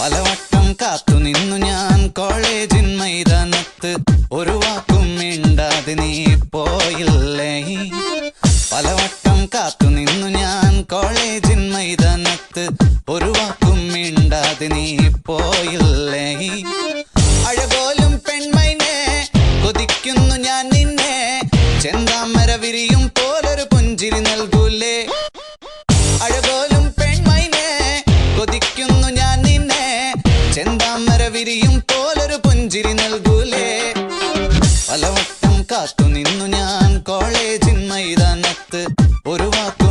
പലവട്ടം കാത്തു നിന്നു ഞാൻ കോളേജിൻ മൈതാനത്ത്. ഒരു വാക്കും മിണ്ടാതെ നീ പോയില്ലേ? പലവട്ടം കാത്തു നിന്നു ഞാൻ കോളേജിൻ മൈതാനത്ത്. ഒരു വാക്കും മിണ്ടാതെ നീ പോയില്ലേ? കൊതിക്കുന്നു ഞാൻ നിന്നെ. ചെന്താമര വിരിയും പോലൊരു പുഞ്ചിരി നൽകൂലേ. അഴകോലും പെൺമൈനെ കൊതിക്കുന്നു ഞാൻ നിന്നെ. ചെന്താമര വിരിയും പോലൊരു പുഞ്ചിരി നൽകൂലേ. പലവട്ടം കാത്തു നിന്നു ഞാൻ കോളേജിൻ മൈതാനത്ത്. ഒരു വാക്ക്